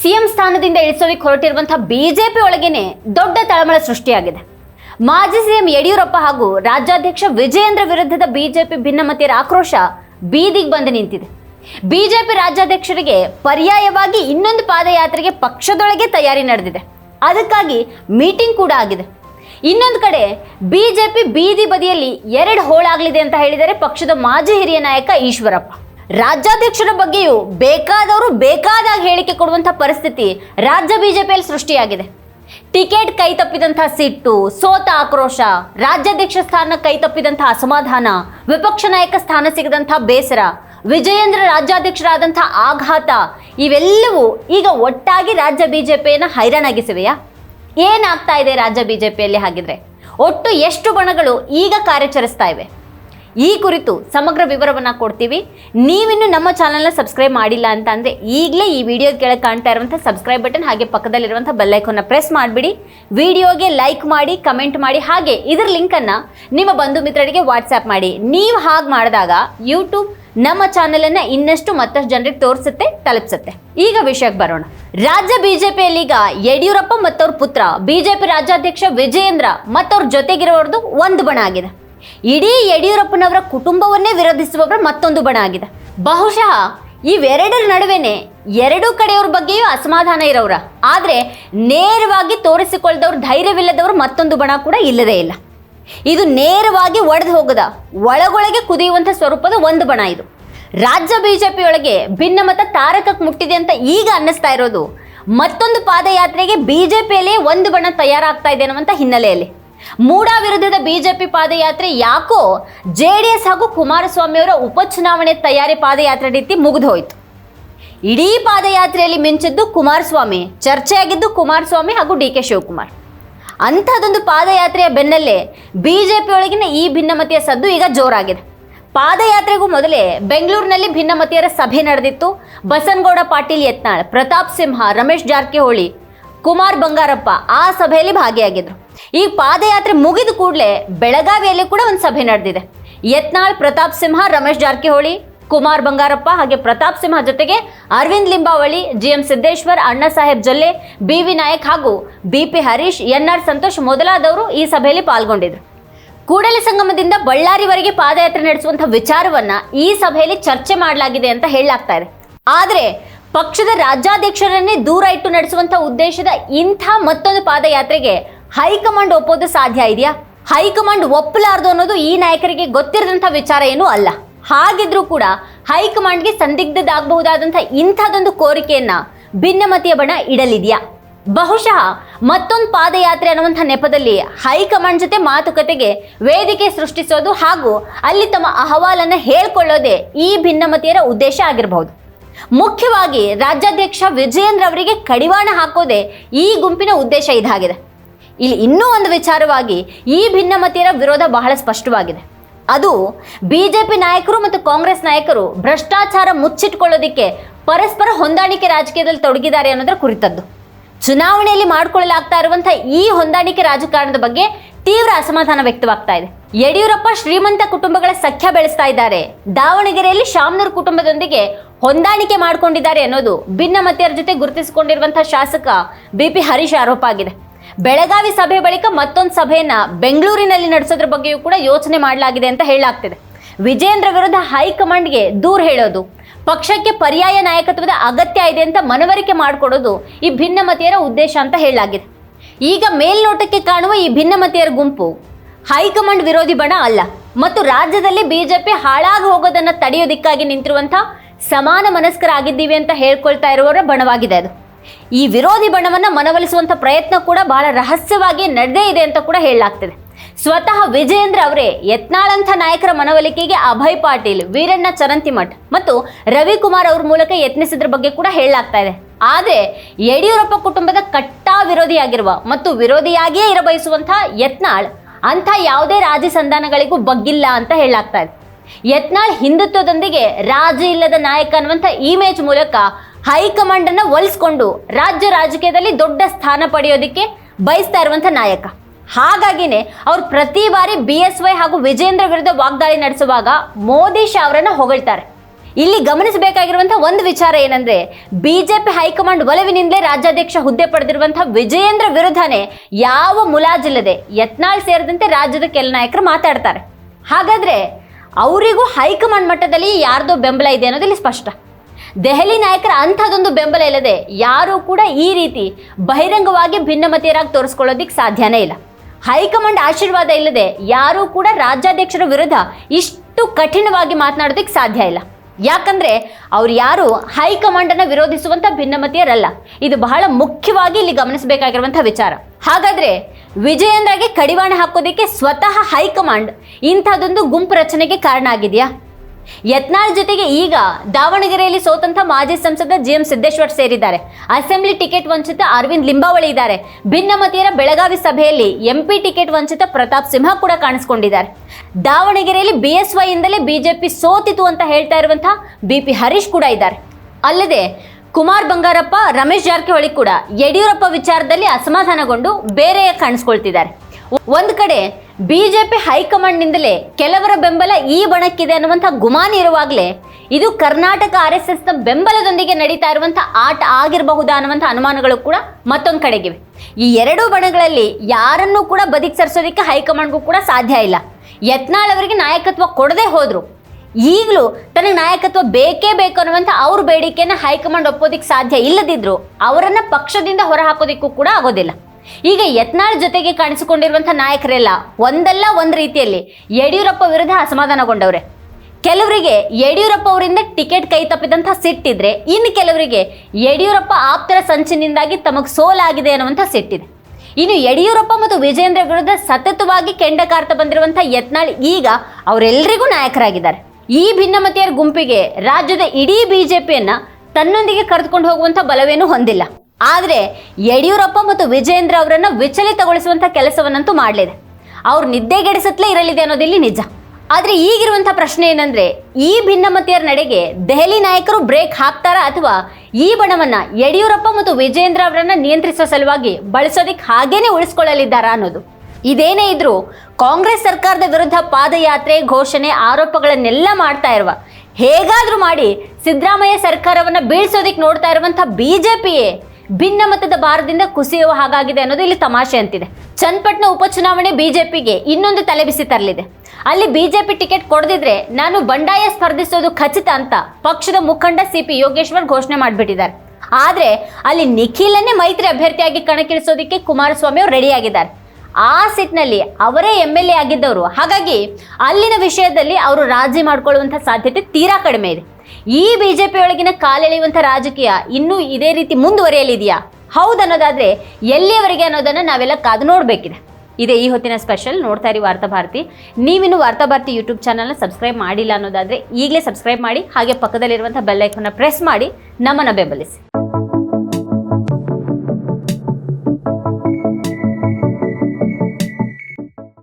CM ಸ್ಥಾನದಿಂದ ಇಳಿಸೋದಕ್ಕೆ ಹೊರಟಿರುವಂತಹ BJP ಒಳಗೇನೆ ದೊಡ್ಡ ತಳಮಳ ಸೃಷ್ಟಿಯಾಗಿದೆ. ಮಾಜಿ ಸಿಎಂ ಯಡಿಯೂರಪ್ಪ ಹಾಗೂ ರಾಜ್ಯಾಧ್ಯಕ್ಷ ವಿಜಯೇಂದ್ರ ವಿರುದ್ಧದ ಬಿಜೆಪಿ ಭಿನ್ನಮತೆಯರ ಆಕ್ರೋಶ ಬೀದಿಗೆ ಬಂದು ನಿಂತಿದೆ. ಬಿಜೆಪಿ ರಾಜ್ಯಾಧ್ಯಕ್ಷರಿಗೆ ಪರ್ಯಾಯವಾಗಿ ಇನ್ನೊಂದು ಪಾದಯಾತ್ರೆಗೆ ಪಕ್ಷದೊಳಗೆ ತಯಾರಿ ನಡೆದಿದೆ. ಅದಕ್ಕಾಗಿ ಮೀಟಿಂಗ್ ಕೂಡ ಆಗಿದೆ. ಇನ್ನೊಂದು ಕಡೆ ಬಿಜೆಪಿ ಬೀದಿ ಬದಿಯಲ್ಲಿ ಎರಡು ಹೋಳಾಗಲಿದೆ ಅಂತ ಹೇಳಿದರೆ ಪಕ್ಷದ ಮಾಜಿ ಹಿರಿಯ ನಾಯಕ ಈಶ್ವರಪ್ಪ. ರಾಜ್ಯಾಧ್ಯಕ್ಷರ ಬಗ್ಗೆಯೂ ಬೇಕಾದವರು ಬೇಕಾದಾಗ ಹೇಳಿಕೆ ಕೊಡುವಂಥ ಪರಿಸ್ಥಿತಿ ರಾಜ್ಯ ಬಿಜೆಪಿಯಲ್ಲಿ ಸೃಷ್ಟಿಯಾಗಿದೆ. ಟಿಕೆಟ್ ಕೈ ತಪ್ಪಿದಂತಹ ಸಿಟ್ಟು, ಸೋತ ಆಕ್ರೋಶ, ರಾಜ್ಯಾಧ್ಯಕ್ಷ ಸ್ಥಾನ ಕೈ ತಪ್ಪಿದಂತಹ ಅಸಮಾಧಾನ, ವಿಪಕ್ಷ ನಾಯಕ ಸ್ಥಾನ ಸಿಗದಂತಹ ಬೇಸರ, ವಿಜಯೇಂದ್ರ ರಾಜ್ಯಾಧ್ಯಕ್ಷರಾದಂಥ ಆಘಾತ, ಇವೆಲ್ಲವೂ ಈಗ ಒಟ್ಟಾಗಿ ರಾಜ್ಯ ಬಿಜೆಪಿಯನ್ನು ಹೈರಾಣಾಗಿಸಿವೆಯಾ? ಏನಾಗ್ತಾ ಇದೆ ರಾಜ್ಯ ಬಿಜೆಪಿಯಲ್ಲಿ ಹಾಗಿದ್ರೆ? ಒಟ್ಟು ಎಷ್ಟು ಬಣಗಳು ಈಗ ಕಾರ್ಯಾಚರಿಸ್ತಾ ಇವೆ? ಈ ಕುರಿತು ಸಮಗ್ರ ವಿವರವನ್ನು ಕೊಡ್ತೀವಿ. ನೀವಿನ್ನು ನಮ್ಮ ಚಾನಲ್ನ ಸಬ್ಸ್ಕ್ರೈಬ್ ಮಾಡಿಲ್ಲ ಅಂತ ಅಂದರೆ ಈಗಲೇ ಈ ವಿಡಿಯೋ ಕೆಳಗೆ ಕಾಣ್ತಾ ಇರುವಂಥ ಸಬ್ಸ್ಕ್ರೈಬ್ ಬಟನ್, ಹಾಗೆ ಪಕ್ಕದಲ್ಲಿರುವಂಥ ಬೆಲ್ಲೈಕನ್ನ ಪ್ರೆಸ್ ಮಾಡಿಬಿಡಿ. ವಿಡಿಯೋಗೆ ಲೈಕ್ ಮಾಡಿ ಕಮೆಂಟ್ ಮಾಡಿ, ಹಾಗೆ ಇದರ ಲಿಂಕನ್ನು ನಿಮ್ಮ ಬಂಧು ಮಿತ್ರರಿಗೆ ವಾಟ್ಸ್ಆ್ಯಪ್ ಮಾಡಿ. ನೀವು ಹಾಗೆ ಮಾಡಿದಾಗ ಯೂಟ್ಯೂಬ್ ನಮ್ಮ ಚಾನೆಲನ್ನು ಇನ್ನಷ್ಟು ಮತ್ತಷ್ಟು ಜನರಿಗೆ ತೋರಿಸುತ್ತೆ, ತಲುಪಿಸುತ್ತೆ. ಈಗ ವಿಷಯಕ್ಕೆ ಬರೋಣ. ರಾಜ್ಯ ಬಿಜೆಪಿಯಲ್ಲಿ ಈಗ ಯಡಿಯೂರಪ್ಪ ಮತ್ತವ್ರ ಪುತ್ರ, ಬಿಜೆಪಿ ರಾಜ್ಯಾಧ್ಯಕ್ಷ ವಿಜಯೇಂದ್ರ ಮತ್ತವ್ರ ಜೊತೆಗಿರೋರ್ದು ಒಂದು ಬಣ ಆಗಿದೆ. ಇಡೀ ಯಡಿಯೂರಪ್ಪನವರ ಕುಟುಂಬವನ್ನೇ ವಿರೋಧಿಸುವವರ ಮತ್ತೊಂದು ಬಣ ಆಗಿದೆ. ಬಹುಶಃ ಇವೆರಡರ ನಡುವೆನೆ ಎರಡೂ ಕಡೆಯವ್ರ ಬಗ್ಗೆಯೂ ಅಸಮಾಧಾನ ಇರೋರ ಆದರೆ ನೇರವಾಗಿ ತೋರಿಸಿಕೊಳ್ಳದವ್ರು ಧೈರ್ಯವಿಲ್ಲದವ್ರು ಮತ್ತೊಂದು ಬಣ ಕೂಡ ಇಲ್ಲದೇ ಇಲ್ಲ. ಇದು ನೇರವಾಗಿ ಒಡೆದು ಹೋಗದ, ಒಳಗೊಳಗೆ ಕುದಿಯುವಂಥ ಸ್ವರೂಪದ ಒಂದು ಬಣ ಇದು. ರಾಜ್ಯ ಬಿಜೆಪಿಯೊಳಗೆ ಭಿನ್ನಮತ ತಾರಕಕ್ಕೆ ಮುಟ್ಟಿದೆ ಅಂತ ಈಗ ಅನ್ನಿಸ್ತಾ ಇರೋದು ಮತ್ತೊಂದು ಪಾದಯಾತ್ರೆಗೆ ಬಿಜೆಪಿಯಲ್ಲೇ ಒಂದು ಬಣ ತಯಾರಾಗ್ತಾ ಇದೆ ಅನ್ನುವಂಥ ಹಿನ್ನೆಲೆಯಲ್ಲಿ. ಮೂಡಾ ವಿರುದ್ಧದ ಬಿಜೆಪಿ ಪಾದಯಾತ್ರೆ ಯಾಕೋ ಜೆ ಡಿ ಎಸ್ ಹಾಗೂ ಕುಮಾರಸ್ವಾಮಿ ಅವರ ಉಪಚುನಾವಣೆ ತಯಾರಿ ಪಾದಯಾತ್ರೆ ರೀತಿ ಮುಗಿದು ಹೋಯಿತು. ಇಡೀ ಪಾದಯಾತ್ರೆಯಲ್ಲಿ ಮಿಂಚಿದ್ದು ಕುಮಾರಸ್ವಾಮಿ, ಚರ್ಚೆಯಾಗಿದ್ದು ಕುಮಾರಸ್ವಾಮಿ ಹಾಗೂ ಡಿ ಕೆ ಶಿವಕುಮಾರ್. ಅಂಥದ್ದೊಂದು ಪಾದಯಾತ್ರೆಯ ಬೆನ್ನಲ್ಲೇ ಬಿಜೆಪಿಯೊಳಗಿನ ಈ ಭಿನ್ನಮತೀಯ ಸದ್ದು ಈಗ ಜೋರಾಗಿದೆ. ಪಾದಯಾತ್ರೆಗೂ ಮೊದಲೇ ಬೆಂಗಳೂರಿನಲ್ಲಿ ಭಿನ್ನಮತೀಯರ ಸಭೆ ನಡೆದಿತ್ತು. ಬಸನಗೌಡ, ಪಾಟೀಲ್, ಯತ್ನಾಳ್, ಪ್ರತಾಪ್ ಸಿಂಹ, ರಮೇಶ್ ಜಾರಕಿಹೊಳಿ, ಕುಮಾರ್ ಬಂಗಾರಪ್ಪ ಆ ಸಭೆಯಲ್ಲಿ ಭಾಗಿಯಾಗಿದ್ರು. ಈ ಪಾದಯಾತ್ರೆ ಮುಗಿದ ಕೂಡಲೇ ಬೆಳಗಾವಿಯಲ್ಲಿ ಕೂಡ ಒಂದು ಸಭೆ ನಡೆದಿದೆ. ಯತ್ನಾಳ್, ಪ್ರತಾಪ್ ಸಿಂಹ, ರಮೇಶ್ ಜಾರಕಿಹೊಳಿ, ಕುಮಾರ್ ಬಂಗಾರಪ್ಪ ಹಾಗೆ ಪ್ರತಾಪ್ ಸಿಂಹ ಜೊತೆಗೆ Arvind Limbavali G M Siddeshwar, Anna Saheb Jolle, B V Nayak ಹಾಗೂ B P Harish N R Santosh ಮೊದಲಾದವರು ಈ ಸಭೆಯಲ್ಲಿ ಪಾಲ್ಗೊಂಡಿದ್ರು. ಕೂಡಲ ಸಂಗಮದಿಂದ ಬಳ್ಳಾರಿವರೆಗೆ ಪಾದಯಾತ್ರೆ ನಡೆಸುವಂಥ ವಿಚಾರವನ್ನ ಈ ಸಭೆಯಲ್ಲಿ ಚರ್ಚೆ ಮಾಡಲಾಗಿದೆ ಅಂತ ಹೇಳಲಾಗ್ತಾ ಇದೆ. ಆದರೆ ಪಕ್ಷದ ರಾಜ್ಯಾಧ್ಯಕ್ಷರನ್ನೇ ದೂರ ಇಟ್ಟು ನಡೆಸುವಂಥ ಉದ್ದೇಶದ ಇಂಥ ಮತ್ತೊಂದು ಪಾದಯಾತ್ರೆಗೆ ಹೈಕಮಾಂಡ್ ಒಪ್ಪೋದು ಸಾಧ್ಯ ಇದೆಯಾ? ಹೈಕಮಾಂಡ್ ಒಪ್ಪಲಾರ್ದು ಅನ್ನೋದು ಈ ನಾಯಕರಿಗೆ ಗೊತ್ತಿರದಂಥ ವಿಚಾರ ಏನೂ ಅಲ್ಲ. ಹಾಗಿದ್ರೂ ಕೂಡ ಹೈಕಮಾಂಡ್ಗೆ ಸಂದಿಗ್ಧದಾಗಬಹುದಾದಂಥ ಇಂಥದೊಂದು ಕೋರಿಕೆಯನ್ನ ಭಿನ್ನಮತಿಯ ಬಣ ಇಡಲಿದೆಯಾ? ಬಹುಶಃ ಮತ್ತೊಂದು ಪಾದಯಾತ್ರೆ ಅನ್ನುವಂಥ ನೆಪದಲ್ಲಿ ಹೈಕಮಾಂಡ್ ಜೊತೆ ಮಾತುಕತೆಗೆ ವೇದಿಕೆ ಸೃಷ್ಟಿಸೋದು ಹಾಗೂ ಅಲ್ಲಿ ತಮ್ಮ ಅಹವಾಲನ್ನು ಹೇಳ್ಕೊಳ್ಳೋದೇ ಈ ಭಿನ್ನಮತಿಯರ ಉದ್ದೇಶ ಆಗಿರಬಹುದು ಮುಖ್ಯವಾಗಿ ರಾಜ್ಯಾಧ್ಯಕ್ಷ ವಿಜಯೇಂದ್ರ ಅವರಿಗೆ ಕಡಿವಾಣ ಹಾಕೋದೇ ಈ ಗುಂಪಿನ ಉದ್ದೇಶ ಇದಾಗಿದೆ. ಇಲ್ಲಿ ಇನ್ನೂ ಒಂದು ವಿಚಾರವಾಗಿ ಈ ಭಿನ್ನಮತೀಯರ ವಿರೋಧ ಬಹಳ ಸ್ಪಷ್ಟವಾಗಿದೆ. ಅದು ಬಿಜೆಪಿ ನಾಯಕರು ಮತ್ತು ಕಾಂಗ್ರೆಸ್ ನಾಯಕರು ಭ್ರಷ್ಟಾಚಾರ ಮುಚ್ಚಿಟ್ಕೊಳ್ಳೋದಿಕ್ಕೆ ಪರಸ್ಪರ ಹೊಂದಾಣಿಕೆ ರಾಜಕೀಯದಲ್ಲಿ ತೊಡಗಿದ್ದಾರೆ ಅನ್ನೋದರ ಕುರಿತದ್ದು. ಚುನಾವಣೆಯಲ್ಲಿ ಮಾಡಿಕೊಳ್ಳಲಾಗ್ತಾ ಇರುವಂತಹ ಈ ಹೊಂದಾಣಿಕೆ ರಾಜಕಾರಣದ ಬಗ್ಗೆ ತೀವ್ರ ಅಸಮಾಧಾನ ವ್ಯಕ್ತವಾಗ್ತಾ ಇದೆ. ಯಡಿಯೂರಪ್ಪ ಶ್ರೀಮಂತ ಕುಟುಂಬಗಳ ಸಖ್ಯ ಬೆಳೆಸ್ತಾ ಇದ್ದಾರೆ. ದಾವಣಗೆರೆಯಲ್ಲಿ ಶಾಮನೂರ್ ಕುಟುಂಬದೊಂದಿಗೆ ಹೊಂದಾಣಿಕೆ ಮಾಡಿಕೊಂಡಿದ್ದಾರೆ ಅನ್ನೋದು ಭಿನ್ನಮತಿಯರ ಜೊತೆ ಗುರುತಿಸಿಕೊಂಡಿರುವಂತಹ ಶಾಸಕ ಬಿ ಪಿ ಹರೀಶ್ ಆರೋಪ ಆಗಿದೆ. ಬೆಳಗಾವಿ ಸಭೆ ಬಳಿಕ ಮತ್ತೊಂದು ಸಭೆಯನ್ನ ಬೆಂಗಳೂರಿನಲ್ಲಿ ನಡೆಸೋದ್ರ ಬಗ್ಗೆಯೂ ಕೂಡ ಯೋಚನೆ ಮಾಡಲಾಗಿದೆ ಅಂತ ಹೇಳಲಾಗ್ತಿದೆ. ವಿಜೇಂದ್ರ ವಿರುದ್ಧ ಹೈಕಮಾಂಡ್ಗೆ ದೂರು ಹೇಳೋದು, ಪಕ್ಷಕ್ಕೆ ಪರ್ಯಾಯ ನಾಯಕತ್ವದ ಅಗತ್ಯ ಇದೆ ಅಂತ ಮನವರಿಕೆ ಮಾಡಿಕೊಡೋದು ಈ ಭಿನ್ನಮತಿಯರ ಉದ್ದೇಶ ಅಂತ ಹೇಳಲಾಗಿದೆ. ಈಗ ಮೇಲ್ನೋಟಕ್ಕೆ ಕಾಣುವ ಈ ಭಿನ್ನಮತಿಯರ ಗುಂಪು ಹೈಕಮಾಂಡ್ ವಿರೋಧಿ ಬಣ ಅಲ್ಲ, ಮತ್ತು ರಾಜ್ಯದಲ್ಲಿ ಬಿಜೆಪಿ ಹಾಳಾಗಿ ಹೋಗೋದನ್ನು ತಡೆಯೋದಿಕ್ಕಾಗಿ ನಿಂತಿರುವಂಥ ಸಮಾನ ಮನಸ್ಕರಾಗಿದ್ದೀವಿ ಅಂತ ಹೇಳ್ಕೊಳ್ತಾ ಇರುವವರ ಬಣವಾಗಿದೆ ಅದು. ಈ ವಿರೋಧಿ ಬಣವನ್ನ ಮನವೊಲಿಸುವಂಥ ಪ್ರಯತ್ನ ಕೂಡ ಬಹಳ ರಹಸ್ಯವಾಗಿ ನಡೆದೇ ಇದೆ ಅಂತ ಕೂಡ ಹೇಳಲಾಗ್ತದೆ. ಸ್ವತಃ ವಿಜಯೇಂದ್ರ ಅವರೇ ಯತ್ನಾಳಂಥ ನಾಯಕರ ಮನವೊಲಿಕೆಗೆ ಅಭಯ್ ಪಾಟೀಲ್, ವೀರಣ್ಣ ಚರಂತಿಮಠ್ ಮತ್ತು ರವಿಕುಮಾರ್ ಅವ್ರ ಮೂಲಕ ಯತ್ನಿಸಿದ್ರ ಬಗ್ಗೆ ಕೂಡ ಹೇಳಲಾಗ್ತಾ ಇದೆ. ಆದರೆ ಯಡಿಯೂರಪ್ಪ ಕುಟುಂಬದ ಕಟ್ಟಾ ವಿರೋಧಿಯಾಗಿರುವ ಮತ್ತು ವಿರೋಧಿಯಾಗಿಯೇ ಇರಬಯಸುವಂತಹ ಯತ್ನಾಳ್ ಅಂಥ ಯಾವುದೇ ರಾಜಿ ಸಂಧಾನಗಳಿಗೂ ಬಗ್ಗಿಲ್ಲ ಅಂತ ಹೇಳಲಾಗ್ತಾ ಇದೆ. ಯತ್ನಾಳ್ ಹಿಂದುತ್ವದೊಂದಿಗೆ ರಾಜಿ ಇಲ್ಲದ ನಾಯಕ ಅನ್ನುವಂಥ ಇಮೇಜ್ ಮೂಲಕ ಹೈಕಮಾಂಡ್ ಅನ್ನ ಒಲಿಸ್ಕೊಂಡು ರಾಜ್ಯ ರಾಜಕೀಯದಲ್ಲಿ ದೊಡ್ಡ ಸ್ಥಾನ ಪಡೆಯೋದಿಕ್ಕೆ ಬಯಸ್ತಾ ಇರುವಂತ ನಾಯಕ. ಹಾಗಾಗಿನೇ ಅವ್ರು ಪ್ರತಿ ಬಾರಿ ಬಿ ಎಸ್ ವೈ ಹಾಗೂ ವಿಜೇಂದ್ರ ವಿರುದ್ಧ ವಾಗ್ದಾಳಿ ನಡೆಸುವಾಗ ಮೋದಿ ಶಾ ಅವರನ್ನ ಹೊಗಳ್ತಾರೆ. ಇಲ್ಲಿ ಗಮನಿಸಬೇಕಾಗಿರುವಂತಹ ಒಂದು ವಿಚಾರ ಏನಂದ್ರೆ ಬಿಜೆಪಿ ಹೈಕಮಾಂಡ್ ಒಲವಿನಿಂದಲೇ ರಾಜ್ಯಾಧ್ಯಕ್ಷ ಹುದ್ದೆ ಪಡೆದಿರುವಂತಹ ವಿಜಯೇಂದ್ರ ವಿರುದ್ಧನೇ ಯಾವ ಮುಲಾಜಿಲ್ಲದೆ ಯತ್ನಾಳ್ ಸೇರಿದಂತೆ ರಾಜ್ಯದ ಕೆಲ ನಾಯಕರು ಮಾತಾಡ್ತಾರೆ. ಹಾಗಾದ್ರೆ, ಅವರಿಗೂ ಹೈಕಮಾಂಡ್ ಮಟ್ಟದಲ್ಲಿ ಯಾರ್ದೋ ಬೆಂಬಲ ಇದೆ ಅನ್ನೋದು ಇಲ್ಲಿ ಸ್ಪಷ್ಟ. ದೆಹಲಿ ನಾಯಕರ ಅಂಥದ್ದೊಂದು ಬೆಂಬಲ ಇಲ್ಲದೆ ಯಾರೂ ಕೂಡ ಈ ರೀತಿ ಬಹಿರಂಗವಾಗಿ ಭಿನ್ನಮತೀಯರಾಗಿ ತೋರಿಸ್ಕೊಳ್ಳೋದಿಕ್ಕೆ ಸಾಧ್ಯನೇ ಇಲ್ಲ. ಹೈಕಮಾಂಡ್ ಆಶೀರ್ವಾದ ಇಲ್ಲದೆ ಯಾರೂ ಕೂಡ ರಾಜ್ಯಾಧ್ಯಕ್ಷರ ವಿರುದ್ಧ ಇಷ್ಟು ಕಠಿಣವಾಗಿ ಮಾತನಾಡೋದಕ್ಕೆ ಸಾಧ್ಯ ಇಲ್ಲ. ಯಾಕಂದ್ರೆ ಅವ್ರು ಯಾರು ಹೈಕಮಾಂಡನ್ನ ವಿರೋಧಿಸುವಂಥ ಭಿನ್ನಮತೀಯರಲ್ಲ. ಇದು ಬಹಳ ಮುಖ್ಯವಾಗಿ ಇಲ್ಲಿ ಗಮನಿಸಬೇಕಾಗಿರುವಂಥ ವಿಚಾರ. ಹಾಗಾದ್ರೆ ವಿಜಯೇಂದ್ರಗೆ ಕಡಿವಾಣ ಹಾಕೋದಕ್ಕೆ ಸ್ವತಃ ಹೈಕಮಾಂಡ್ ಇಂಥದ್ದೊಂದು ಗುಂಪು ರಚನೆಗೆ ಕಾರಣ ಆಗಿದೆಯಾ? ಯತ್ನಾಳ್ ಜೊತೆಗೆ ಈಗ ದಾವಣಗೆರೆಯಲ್ಲಿ ಸೋತಂತ ಮಾಜಿ ಸಂಸದ ಜಿ ಎಂ ಸಿದ್ದೇಶ್ವರ್ ಸೇರಿದ್ದಾರೆ. ಅಸೆಂಬ್ಲಿ ಟಿಕೆಟ್ ವಂಚಿತ ಅರವಿಂದ್ ಲಿಂಬಾವಳಿ ಇದ್ದಾರೆ. ಭಿನ್ನಮತೀಯರ ಬೆಳಗಾವಿ ಸಭೆಯಲ್ಲಿ ಎಂಪಿ ಟಿಕೆಟ್ ವಂಚಿತ ಪ್ರತಾಪ್ ಸಿಂಹ ಕೂಡ ಕಾಣಿಸ್ಕೊಂಡಿದ್ದಾರೆ. ದಾವಣಗೆರೆಯಲ್ಲಿ ಬಿ ಎಸ್ ವೈ ಇಂದಲೇ ಬಿಜೆಪಿ ಸೋತಿತು ಅಂತ ಹೇಳ್ತಾ ಇರುವಂತಹ ಬಿ ಪಿ ಹರೀಶ್ ಕೂಡ ಇದ್ದಾರೆ. ಅಲ್ಲದೆ ಕುಮಾರ್ ಬಂಗಾರಪ್ಪ, ರಮೇಶ್ ಜಾರಕಿಹೊಳಿ ಕೂಡ ಯಡಿಯೂರಪ್ಪ ವಿಚಾರದಲ್ಲಿ ಅಸಮಾಧಾನಗೊಂಡು ಬೇರೆ ಕಾಣಿಸ್ಕೊಳ್ತಿದ್ದಾರೆ. ಒಂದು ಕಡೆ ಬಿಜೆಪಿ ಹೈಕಮಾಂಡ್ನಿಂದಲೇ ಕೆಲವರ ಬೆಂಬಲ ಈ ಬಣಕ್ಕಿದೆ ಅನ್ನುವಂಥ ಗುಮಾನ ಇರುವಾಗಲೇ ಇದು ಕರ್ನಾಟಕ ಆರ್ ಎಸ್ ಎಸ್ನ ಬೆಂಬಲದೊಂದಿಗೆ ನಡೀತಾ ಇರುವಂಥ ಆಟ ಆಗಿರಬಹುದಾ ಅನ್ನುವಂಥ ಅನುಮಾನಗಳು ಕೂಡ ಮತ್ತೊಂದು ಕಡೆಗಿವೆ. ಈ ಎರಡೂ ಬಣಗಳಲ್ಲಿ ಯಾರನ್ನೂ ಕೂಡ ಬದಿಗೆ ಸರಿಸೋದಕ್ಕೆ ಹೈಕಮಾಂಡ್ಗೂ ಕೂಡ ಸಾಧ್ಯ ಇಲ್ಲ. ಯತ್ನಾಳ್ ಅವರಿಗೆ ನಾಯಕತ್ವ ಕೊಡದೇ ಹೋದ್ರು. ಈಗಲೂ ತನಗೆ ನಾಯಕತ್ವ ಬೇಕೇ ಬೇಕು ಅನ್ನುವಂಥ ಅವ್ರ ಬೇಡಿಕೆಯನ್ನು ಹೈಕಮಾಂಡ್ ಒಪ್ಪೋದಿಕ್ಕೆ ಸಾಧ್ಯ ಇಲ್ಲದಿದ್ರು ಅವರನ್ನು ಪಕ್ಷದಿಂದ ಹೊರಹಾಕೋದಿಕ್ಕೂ ಕೂಡ ಆಗೋದಿಲ್ಲ. ಈಗ ಯತ್ನಾಳ್ ಜೊತೆಗೆ ಕಾಣಿಸಿಕೊಂಡಿರುವಂಥ ನಾಯಕರೆಲ್ಲ ಒಂದಲ್ಲ ಒಂದು ರೀತಿಯಲ್ಲಿ ಯಡಿಯೂರಪ್ಪ ವಿರುದ್ಧ ಅಸಮಾಧಾನಗೊಂಡವ್ರೆ. ಕೆಲವರಿಗೆ ಯಡಿಯೂರಪ್ಪ ಅವರಿಂದ ಟಿಕೆಟ್ ಕೈ ತಪ್ಪಿದಂಥ ಸಿಟ್ಟಿದ್ರೆ, ಇನ್ನು ಕೆಲವರಿಗೆ ಯಡಿಯೂರಪ್ಪ ಆಪ್ತರ ಸಂಚಿನಿಂದಾಗಿ ತಮಗೆ ಸೋಲಾಗಿದೆ ಅನ್ನುವಂಥ ಸಿಟ್ಟಿದೆ. ಇನ್ನು ಯಡಿಯೂರಪ್ಪ ಮತ್ತು ವಿಜೇಂದ್ರ ವಿರುದ್ಧ ಸತತವಾಗಿ ಕೆಂಡ ಕಾರ್ತ ಬಂದಿರುವಂಥ ಯತ್ನಾಳ್ ಈಗ ಅವರೆಲ್ಲರಿಗೂ ನಾಯಕರಾಗಿದ್ದಾರೆ. ಈ ಭಿನ್ನಮತೀಯರ ಗುಂಪಿಗೆ ರಾಜ್ಯದ ಇಡೀ ಬಿಜೆಪಿಯನ್ನ ತನ್ನೊಂದಿಗೆ ಕರೆದುಕೊಂಡು ಹೋಗುವಂಥ ಬಲವೇನೂ ಹೊಂದಿಲ್ಲ. ಆದರೆ ಯಡಿಯೂರಪ್ಪ ಮತ್ತು ವಿಜಯೇಂದ್ರ ಅವರನ್ನು ವಿಚಲಿತಗೊಳಿಸುವಂಥ ಕೆಲಸವನ್ನಂತೂ ಮಾಡಲಿದೆ. ಅವ್ರು ನಿದ್ದೆಗೆಡಿಸುತ್ತಲೇ ಇರಲಿದೆ ಅನ್ನೋದಿಲ್ಲಿ ನಿಜ. ಆದರೆ ಈಗಿರುವಂಥ ಪ್ರಶ್ನೆ ಏನಂದರೆ, ಈ ಭಿನ್ನಮತೀಯರ ನಡೆಗೆ ದೆಹಲಿ ನಾಯಕರು ಬ್ರೇಕ್ ಹಾಕ್ತಾರಾ ಅಥವಾ ಈ ಬಣವನ್ನು ಯಡಿಯೂರಪ್ಪ ಮತ್ತು ವಿಜಯೇಂದ್ರ ಅವರನ್ನು ನಿಯಂತ್ರಿಸುವ ಸಲುವಾಗಿ ಬಳಸೋದಿಕ್ಕೆ ಹಾಗೇನೆ ಉಳಿಸ್ಕೊಳ್ಳಲಿದ್ದಾರಾ ಅನ್ನೋದು. ಇದೇನೇ ಇದ್ರೂ ಕಾಂಗ್ರೆಸ್ ಸರ್ಕಾರದ ವಿರುದ್ಧ ಪಾದಯಾತ್ರೆ, ಘೋಷಣೆ, ಆರೋಪಗಳನ್ನೆಲ್ಲ ಮಾಡ್ತಾ ಇರುವ, ಹೇಗಾದರೂ ಮಾಡಿ ಸಿದ್ದರಾಮಯ್ಯ ಸರ್ಕಾರವನ್ನು ಬೀಳ್ಸೋದಕ್ಕೆ ನೋಡ್ತಾ ಇರುವಂಥ ಬಿಜೆಪಿಯೇ ಭಿನ್ನಮತದ ಭಾರದಿಂದ ಕುಸಿಯುವ ಹಾಗಾಗಿದೆ ಅನ್ನೋದು ಇಲ್ಲಿ ತಮಾಷೆ ಅಂತಿದೆ. ಚನ್ನಪಟ್ಟಣ ಉಪಚುನಾವಣೆ ಬಿಜೆಪಿಗೆ ಇನ್ನೊಂದು ತಲೆಬಿಸಿ ತರಲಿದೆ. ಅಲ್ಲಿ ಬಿಜೆಪಿ ಟಿಕೆಟ್ ಕೊಡದಿದ್ರೆ ನಾನು ಬಂಡಾಯ ಸ್ಪರ್ಧಿಸೋದು ಖಚಿತ ಅಂತ ಪಕ್ಷದ ಮುಖಂಡ ಸಿ ಪಿ ಯೋಗೇಶ್ವರ್ ಘೋಷಣೆ ಮಾಡಿಬಿಟ್ಟಿದ್ದಾರೆ. ಆದ್ರೆ ಅಲ್ಲಿ ನಿಖಿಲನ್ನೇ ಮೈತ್ರಿ ಅಭ್ಯರ್ಥಿಯಾಗಿ ಕಣಕ್ಕಿಳಿಸೋದಕ್ಕೆ ಕುಮಾರಸ್ವಾಮಿ ಅವರು ರೆಡಿಯಾಗಿದ್ದಾರೆ. ಆ ಸಿಟ್ನಲ್ಲಿ ಅವರೇ ಎಂ ಎಲ್ ಎ ಆಗಿದ್ದವರು. ಹಾಗಾಗಿ ಅಲ್ಲಿನ ವಿಷಯದಲ್ಲಿ ಅವರು ರಾಜಿ ಮಾಡ್ಕೊಳ್ಳುವಂಥ ಸಾಧ್ಯತೆ ತೀರಾ ಕಡಿಮೆ ಇದೆ. ಈ ಬಿಜೆಪಿ ಒಳಗಿನ ಕಾಲೆಳೆಯುವಂಥ ರಾಜಕೀಯ ಇನ್ನೂ ಇದೇ ರೀತಿ ಮುಂದುವರಿಯಲಿದೆಯಾ? ಹೌದನ್ನೋದಾದ್ರೆ ಎಲ್ಲಿಯವರೆಗೆ ಅನ್ನೋದನ್ನ ನಾವೆಲ್ಲ ಕಾದು ನೋಡಬೇಕಿದೆ. ಇದೇ ಈ ಹೊತ್ತಿನ ಸ್ಪೆಷಲ್ ನೋಡ್ತಾ ಇರಿ ವಾರ್ತಾ ಭಾರತಿ. ನೀವಿನ್ನು ವಾರ್ತಾ ಭಾರತಿ ಯೂಟ್ಯೂಬ್ ಚಾನಲ್ನ ಸಬ್ಸ್ಕ್ರೈಬ್ ಮಾಡಿಲ್ಲ ಅನ್ನೋದಾದ್ರೆ ಈಗಲೇ ಸಬ್ಸ್ಕ್ರೈಬ್ ಮಾಡಿ ಹಾಗೆ ಪಕ್ಕದಲ್ಲಿರುವಂಥ ಬೆಲ್ ಐಕನ್ನ ಪ್ರೆಸ್ ಮಾಡಿ ನಮ್ಮನ್ನು ಬೆಂಬಲಿಸಿ.